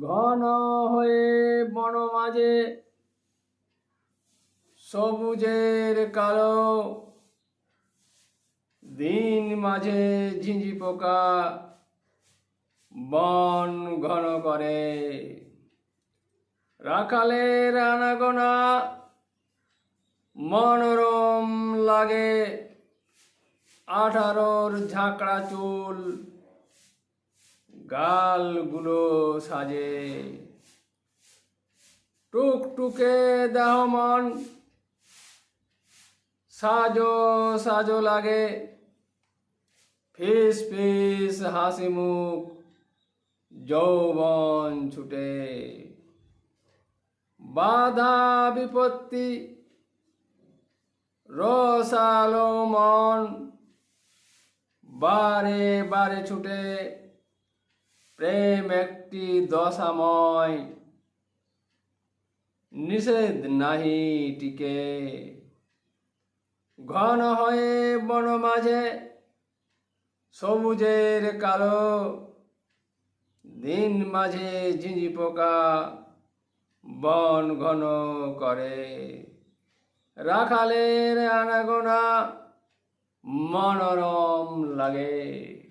ঘন হয়ে বন মাঝে, সবুজের কালো। দিন মাঝে ঝিঁঝি পোকা, বন ঘন করে। রাখালের আনাগোনা, মনোরম লাগে। আঠারোর ঝাঁকড়া চুল গালগুলো সাজে। টুকটুকে দেহ মন, সাজো সাজো লাগে। ফিস ফিস হাসি মুখ, যৌবন ছুটে। বাধা বিপত্তি, রসালো মন, বারে বারে ছুটে। প্রেম একটি দশাময়। নিষেধ নাহি টিকে। ঘন হয়ে বন মাঝে, সবুজের কালো। দিন মাঝে ঝিঁঝি পোকা, বন ঘন করে। রাখালের আনাগোনা মনোরম লাগে।